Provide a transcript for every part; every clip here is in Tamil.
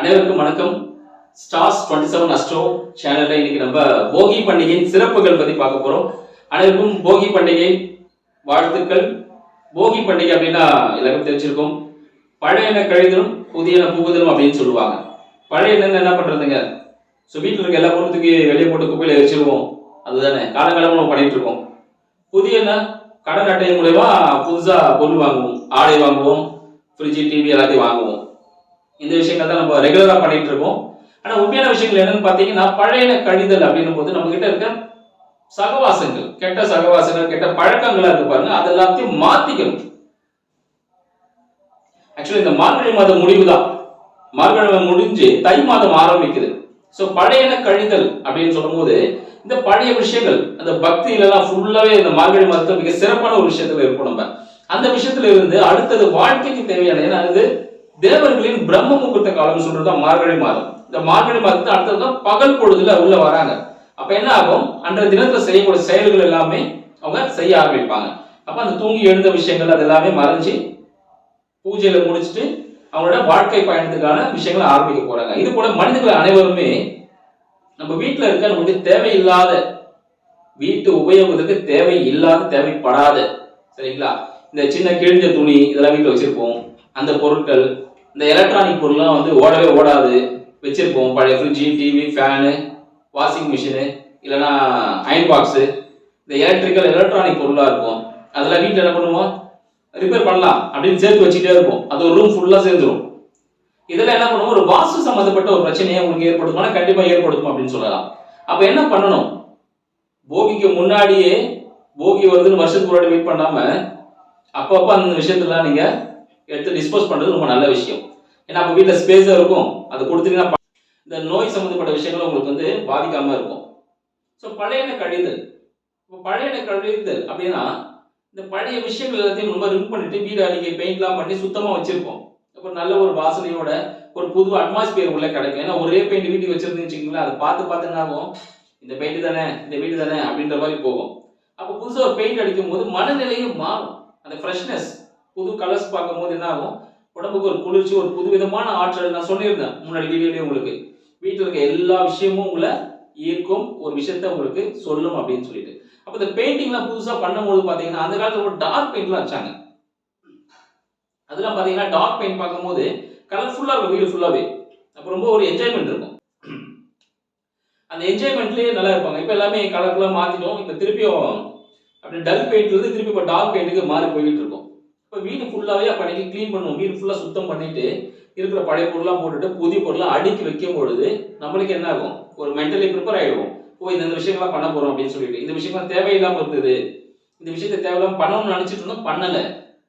அனைவருக்கும் வணக்கம். ஸ்டார்ஸ் டுவெண்ட்டி செவன் அஸ்ட்ரோ சேனல்ல இன்னைக்கு நம்ம போகி பண்டிகையின் சிறப்புகள் பத்தி பார்க்க போறோம். அனைவருக்கும் போகி பண்டிகை வாழ்த்துக்கள். போகி பண்டிகை அப்படின்னா எல்லாருக்கும் தெரிஞ்சிருக்கும். பழையன கழிதலும் புதியன புகுதலும் அப்படின்னு சொல்லுவாங்க. பழைய என்ன பண்றதுங்க? ஸோ வீட்டில் இருக்க எல்லா பொருளுக்கு வெளியே போட்டு குப்பையில வச்சிருவோம் அதுதானே. காலங்காலமாக நம்ம பண்ணிட்டு இருக்கோம். புதிய கடன் அட்டை மூலயமா புதுசாக பொருள் வாங்குவோம். ஆடை வாங்குவோம். ஃப்ரிட்ஜு டிவி எல்லாத்தையும் வாங்குவோம். இந்த விஷயங்கள் தான் நம்ம ரெகுலரா பண்ணிட்டு இருக்கோம். ஆனா உண்மையான விஷயங்கள் என்னன்னு பாத்தீங்கன்னா பழையன கழிதல் அப்படின்னும் போது நம்ம கிட்ட இருக்க சகவாசங்கள் கெட்ட சகவாசங்கள் கெட்ட பழக்கங்களா இருக்கு பாருங்க அது எல்லாத்தையும் மாத்திக்கணும். ஆக்சுவலி இந்த மார்கழி மாதம் முடிவு தான் மார்கழி மாதம் முடிஞ்சு தை மாதம் ஆரம்பிக்குது. ஸோ பழையன கழிதல் அப்படின்னு சொல்லும்போது இந்த பழைய விஷயங்கள் அந்த பக்தியிலலாம் ஃபுல்லாவே இந்த மார்கழி மாதத்தை மிக சிறப்பான ஒரு விஷயத்துல இருப்போம் நம்ம. அந்த விஷயத்துல இருந்து அடுத்தது வாழ்க்கைக்கு தேவையான ஏன்னா அது தேவர்களின் பிரம்ம முகூர்த்த காலம் சொல்றதுதான் மார்கழி மாதம். இந்த மார்கழி மாதத்தை அடுத்ததுதான் பகல் பொழுதுல உள்ள வராங்க. அப்ப என்ன ஆகும்? அன்றைய தினத்துல செய்யக்கூடிய செயல்கள் எல்லாமே அவங்க செய்ய ஆரம்பிப்பாங்க. அப்ப அந்த தூங்கி எழுந்த விஷயங்கள் அது எல்லாமே மறைஞ்சு பூஜையில முடிச்சுட்டு அவங்களோட வாழ்க்கை பயணத்துக்கான விஷயங்களை ஆரம்பிக்க போறாங்க. இது போல மனிதர்கள் அனைவருமே நம்ம வீட்டில் இருக்க நமக்கு தேவையில்லாத வீட்டு உபயோகத்துக்கு தேவை இல்லாத தேவைப்படாத சரிங்களா? இந்த சின்ன கிழிஞ்ச துணி இதெல்லாம் வீட்டில் வச்சிருப்போம். அந்த பொருட்கள் இந்த எலக்ட்ரானிக் பொருள்லாம் வந்து ஓடவே ஓடாது. வச்சிருப்போம். பழைய fridge TV fan washing machine இல்லைன்னா அயன் பாக்ஸு இந்த எலக்ட்ரிக்கல் எலக்ட்ரானிக் பொருளாக இருக்கும். அதெல்லாம் வீட்டில் என்ன பண்ணுவோம்? ரிப்பேர் பண்ணலாம் அப்படின்னு சேர்த்து வச்சுக்கிட்டே இருப்போம். அது ஒரு ரூம் ஃபுல்லாக சேர்ந்துரும். இதெல்லாம் என்ன பண்ணுவோம்? ஒரு வாஸ்து சம்மந்தப்பட்ட ஒரு பிரச்சனையை உங்களுக்கு ஏற்படுத்துமானா கண்டிப்பாக ஏற்படுத்தும் அப்படின்னு சொல்லலாம். அப்போ என்ன பண்ணணும்? போகிக்கு முன்னாடியே போகி வருதுன்னு வருஷத்துக்கு முன்னாடி வெயிட் பண்ணாமல் அப்பப்போ அந்த விஷயத்தெல்லாம் நீங்கள் எடுத்து டிஸ்போஸ் பண்ணுறது ரொம்ப நல்ல விஷயம். ஏன்னா அப்போ வீட்டில் ஸ்பேஸாக இருக்கும். அது கொடுத்துட்டீங்கன்னா இந்த நோய் சம்மந்தப்பட்ட விஷயங்களும் உங்களுக்கு வந்து பாதிக்காம இருக்கும். ஸோ பழையன கழிதல் இப்போ பழையன கழிதல் அப்படின்னா இந்த பழைய விஷயங்கள் எல்லாத்தையும் ரொம்ப ரிமூவ் பண்ணிட்டு வீடு அன்றைக்கி பெயிண்ட்லாம் பண்ணி சுத்தமாக வச்சிருப்போம். அப்போ நல்ல ஒரு வாசனையோட ஒரு புது அட்மாஸ்பியர் உள்ள கிடைக்கும். ஏன்னா ஒரே பெயிண்ட் வீட்டுக்கு வச்சிருந்துன்னு வச்சுக்கோங்களேன் அதை பார்த்து பார்த்து என்ன ஆகும்? இந்த பெயிண்ட் தானே இந்த வீடு தானே அப்படின்ற மாதிரி போகும். அப்போ புதுசாக ஒரு பெயிண்ட் அடிக்கும் போது மனநிலையும் மாறும். அந்த ஃப்ரெஷ்னஸ் புது கலர்ஸ் பார்க்கும்போது என்ன ஆகும்? உடம்புக்கு ஒரு குளிர்ச்சி ஒரு புதுவிதமான ஆற்றல் நான் சொல்லியிருந்தேன் முன்னாடி வீடியோலயே உங்களுக்கு. வீட்டில் இருக்க எல்லா விஷயமும் உங்களை ஈர்க்கும் ஒரு விஷயத்த உங்களுக்கு சொல்லும் அப்படின்னு சொல்லிட்டு. அப்போ இந்த பெயிண்டிங்லாம் புதுசாக பண்ணும்போது பார்த்தீங்கன்னா அந்த காலத்தில் ஒரு டார்க் பெயிண்ட்லாம் வச்சாங்க. அதெல்லாம் பார்த்தீங்கன்னா டார்க் பெயிண்ட் பார்க்கும்போது கலர்ஃபுல்லாக இருக்கும் வீடு ஃபுல்லாகவே அப்போ ரொம்ப ஒரு என்ஜாய்மெண்ட் இருக்கும். அந்த என்ஜாய்மெண்ட்லேயே நல்லா இருப்பாங்க. இப்போ எல்லாமே கலர்ஃபுல்லாக மாற்றிட்டோம் இப்போ திருப்பியும் அப்படி டல் பெயிண்ட்லேருந்து திருப்பி இப்போ டார்க் பெயிண்ட்டுக்கு மாறி போயிட்டு இருக்கோம். இப்போ வீடு ஃபுல்லாகவே அப்போ அன்றைக்கி க்ளீன் பண்ணுவோம். வீடு ஃபுல்லாக சுத்தம் பண்ணிட்டு இருக்கிற பழைய பொருள்லாம் போட்டுட்டு புதிய பொருள்லாம் அடுக்கி வைக்கும் பொழுது நம்மளுக்கு என்ன ஆகும்? ஒரு மென்டலி ப்ரிப்பேர் ஆகிடுவோம் ஓ இந்த விஷயங்கள்லாம் பண்ண போகிறோம் அப்படின்னு சொல்லிட்டு. இந்த விஷயம்லாம் தேவையில்லாமல் இருந்தது. இந்த விஷயத்தை தேவையில்லாமல் பண்ணணும்னு நினச்சிட்டு இருந்தோம் பண்ணலை.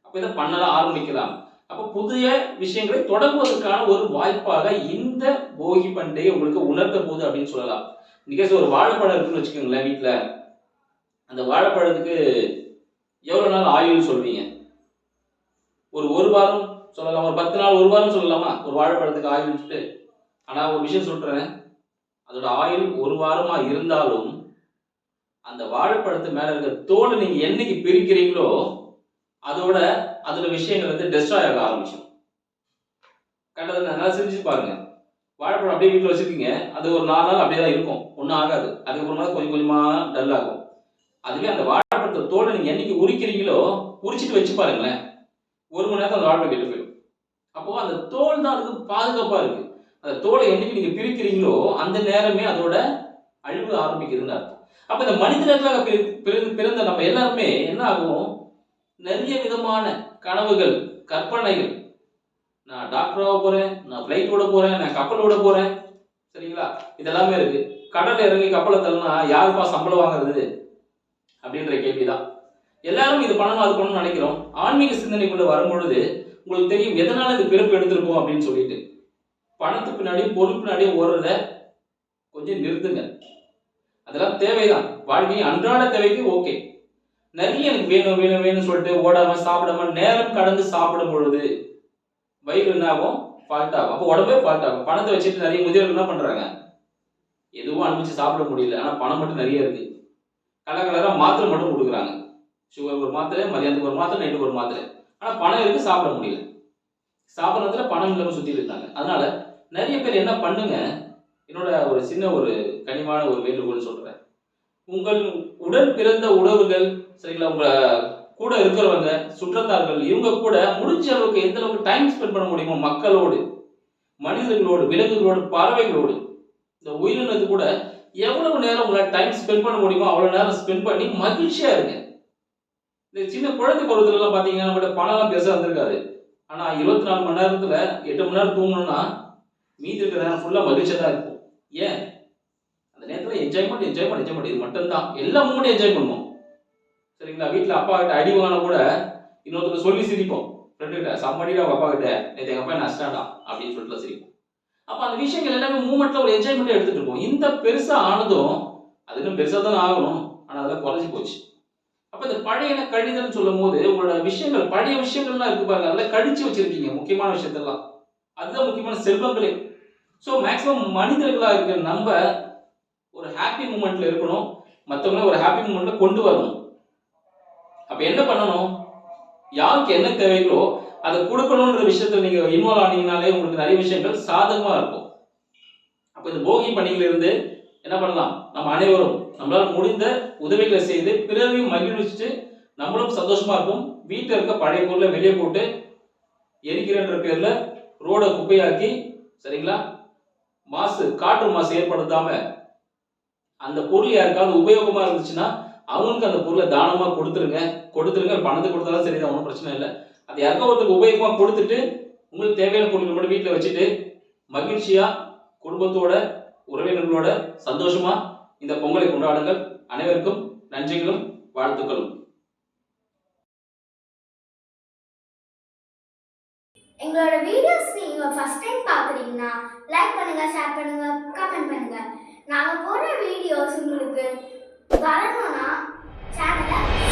அப்போ இதை பண்ணலாம் ஆரம்பிக்கலாம். அப்போ புதிய விஷயங்களை தொடங்குவதற்கான ஒரு வாய்ப்பாக இந்த போகி பண்டிகை உங்களுக்கு உணர்த்த போகுது அப்படின்னு சொல்லலாம். நிகழ்ச்சி ஒரு வாழைப்பழம் இருக்குன்னு வச்சுக்கோங்களேன் வீட்டில் அந்த வாழைப்பழத்துக்கு எவ்வளோ நாள் ஆயுள்னு சொல்வீங்க ஒரு ஒரு வாரம் சொல்லலாம் ஒரு பத்து நாள் ஒரு வாரம் சொல்லலாமா? ஒரு வாழைப்பழத்துக்கு ஆயில் சொல்லிட்டு ஆனால் ஒரு விஷயம் சொல்கிறேன் அதோட ஆயில் ஒரு வாரமாக இருந்தாலும் அந்த வாழைப்பழத்து மேலே இருக்கிற தோலை நீங்கள் என்னைக்கு பிரிக்கிறீங்களோ அதோட அதோட விஷயங்கள் வந்து டெஸ்ட்ராய் ஆக ஆரம்பிச்சிடும் கண்டதை நல்லா சிரிச்சு பாருங்க. வாழைப்பழம் அப்படியே வீட்டில் வச்சுருக்கீங்க. அது ஒரு நாலு நாள் அப்படியே தான் இருக்கும். ஒன்றும் ஆகாது. அதுக்கப்புறமா தான் கொஞ்சம் கொஞ்சமாக டல் ஆகும். அதுவே அந்த வாழைப்பழத்தை தோலை நீங்கள் என்னைக்கு உரிக்கிறீங்களோ உரிச்சிட்டு வச்சு பாருங்களேன். ஒரு மணி நேரத்தில் அந்த ஆட்டோ கெட்டு போயிடும். அப்போ அந்த தோல் தான் அதுக்கு பாதுகாப்பாக இருக்கு. அந்த தோலை என்னைக்கு நீங்கள் பிரிக்கிறீங்களோ அந்த நேரமே அதோட அழிவு ஆரம்பிக்கிறதுன்னு அர்த்தம். அப்போ இந்த மனிதர்களாக பிறந்த பிறந்த நம்ம எல்லாருமே என்ன ஆகும்? நிறைய விதமான கனவுகள் கற்பனைகள். நான் டாக்டராக போகிறேன் நான் ஃப்ளைட் ஓட போகிறேன் நான் கப்பல் ஓட போகிறேன் சரிங்களா? இதெல்லாமே இருக்கு. கடல்ல இறங்கி கப்பலை தள்ளனா யாருப்பா சம்பளம் வாங்குறது? அப்படின்ற கேள்விதான். எல்லாரும் இது பண்ணணும் அது பண்ணணும்னு நினைக்கிறோம். ஆன்மீக சிந்தனைக்குள்ள வரும்பொழுது உங்களுக்கு தெரியும் எதனால இது பிறப்பு எடுத்திருக்கோம் அப்படின்னு சொல்லிட்டு. பணத்துக்கு பின்னாடி பொருள் பின்னாடி ஓடுறத கொஞ்சம் நிறுத்துங்க. அதெல்லாம் தேவைதான். வாழ்க்கையை அன்றாட தேவைக்கு ஓகே. நிறைய எனக்கு வேணும் வேணும் வேணும்னு சொல்லிட்டு ஓடாம சாப்பிடாம நேரம் கடந்து சாப்பிடும் பொழுது வயிறு என்ன ஆகும்? ஃபால்ட் ஆகும். அப்போ உடம்பே ஃபால்ட் ஆகும். பணத்தை வச்சுட்டு நிறைய முதியவர்கள் என்ன பண்றாங்க? எதுவும் அனுப்பிச்சு சாப்பிட முடியல. ஆனா பணம் மட்டும் நிறைய இருக்கு. கலர் கலராக மாத்திரை மட்டும் கொடுக்குறாங்க. சுகர் ஒரு மாத்திரை மதியானத்துக்கு ஒரு மாத்திரை நைட்டுக்கு ஒரு மாத்திரை. ஆனால் பணம் இருக்கு சாப்பிட முடியல. சாப்பிட்றதுல பணம் இல்லாமல் சுற்றிட்டு இருக்காங்க அதனால நிறைய பேர் என்ன பண்ணுங்க என்னோட ஒரு சின்ன ஒரு கனிவான ஒரு வேண்டுகோள் சொல்கிறேன் உங்கள் உடன் பிறந்த உறவுகள் சரிங்களா உங்களை கூட இருக்கிறவங்க சுற்றத்தார்கள் இவங்க கூட முடிஞ்ச அளவுக்கு எந்த அளவுக்கு டைம் ஸ்பெண்ட் பண்ண முடியுமோ மக்களோடு மனிதர்களோடு விலங்குகளோடு பறவைகளோடு இந்த உயிரினத்து கூட எவ்வளவு நேரம் உங்களால் டைம் ஸ்பெண்ட் பண்ண முடியுமோ அவ்வளோ நேரம் ஸ்பெண்ட் பண்ணி மகிழ்ச்சியாக இருங்க. இந்த சின்ன குழந்தை பருவத்துல எல்லாம் பாத்தீங்கன்னா கூட பணம்லாம் பெருசா வந்திருக்காது. ஆனா இருபத்தி நாலு மணி நேரத்துல எட்டு மணி நேரம் தூங்கணும்னா மீதி இருக்கிற நேரம் ஃபுல்லா மகிழ்ச்சியா தான் இருக்கும். ஏன்? அந்த நேரத்துல என்ஜாய்மெண்ட் என்ஜாய்மெண்ட் என்ஜாய்மெண்ட் இது மட்டும்தான். எல்லா மூமெண்ட்டும் என்ஜாய் பண்ணுவோம். சரிங்களா? வீட்டில் அப்பா கிட்ட அடி வாங்கினா கூட இன்னொருத்தர் சொல்லி சிரிப்போம். ஃப்ரெண்டுகிட்ட சம்மடிடா உங்க அப்பா கிட்ட. நேற்று எங்க அப்பா நஷ்டாடா அப்படின்னு சொல்லிட்டு சிரிப்போம். அப்ப அந்த விஷயங்கள் எல்லாமே மூமெண்ட்ல ஒரு என்ஜாய்மெண்ட் எடுத்துட்டு இருப்போம். இந்த பெருசா ஆனதும் அதுக்கும் பெருசா தானே ஆகணும். ஆனா அதெல்லாம் குறைஞ்சி போச்சு. அப்ப இந்த பழையன கழிதல் சொல்லும் போது உங்களோட விஷயங்கள் பழைய விஷயங்கள்லாம் இருக்கு பாருங்க. அதெல்லாம் கழிச்சு வச்சிருக்கீங்க முக்கியமான விஷயத்தெல்லாம். அதுதான் முக்கியமான செல்வங்களே. ஸோ மேக்ஸிமம் மனிதர்களாக இருக்கிற நம்ம ஒரு ஹாப்பி மூமெண்ட்ல இருக்கணும். மற்றவங்கள ஒரு ஹாப்பி மூமெண்ட்ல கொண்டு வரணும். அப்ப என்ன பண்ணணும்? யாருக்கு என்ன தேவைகளோ அதை கொடுக்கணுன்ற விஷயத்துல நீங்க இன்வால்வ் ஆனீங்கனாலே உங்களுக்கு நிறைய விஷயங்கள் சாதகமா இருக்கும். அப்ப இந்த போகி பண்டிகையில இருந்து என்ன பண்ணலாம்? நம்ம அனைவரும் நம்மளால் முடிந்த உதவிகளை செய்து பிறரையும் மகிழ்விச்சுட்டு நம்மளும் சந்தோஷமா இருக்கும் வீட்டில் இருக்க பழைய பொருளை வெளியே போட்டு எரிக்கிறன்ற பேர்ல ரோடை குப்பையாக்கி சரிங்களா? மாசு காற்று மாசு ஏற்படுத்தாம அந்த பொருள் யாருக்காவது உபயோகமா இருந்துச்சுன்னா அவங்களுக்கு அந்த பொருளை தானமா கொடுத்துருங்க. கொடுத்துருங்க பணத்தை கொடுத்தாலும் சரிதான் ஒன்றும் பிரச்சனை இல்லை. அது யாருக்கோ ஒருத்தருக்கு உபயோகமா கொடுத்துட்டு உங்களுக்கு தேவையான பொருட்கள் மட்டும் வீட்டில் வச்சுட்டு மகிழ்ச்சியா குடும்பத்தோட உறவினர்களோட சந்தோஷமா இந்த பொங்கலை கொண்டாடுங்கள். அனைவருக்கும் நன்றிகளும் வாழ்த்துக்களும். எங்களோட வீடியோஸ் நீங்க ஃபர்ஸ்ட் டைம் பாக்குறீங்கன்னா லைக் பண்ணுங்க ஷேர் பண்ணுங்க கமெண்ட் பண்ணுங்க. நாங்க போடுற வீடியோஸ் உங்களுக்கு வரணும்னா சேனலை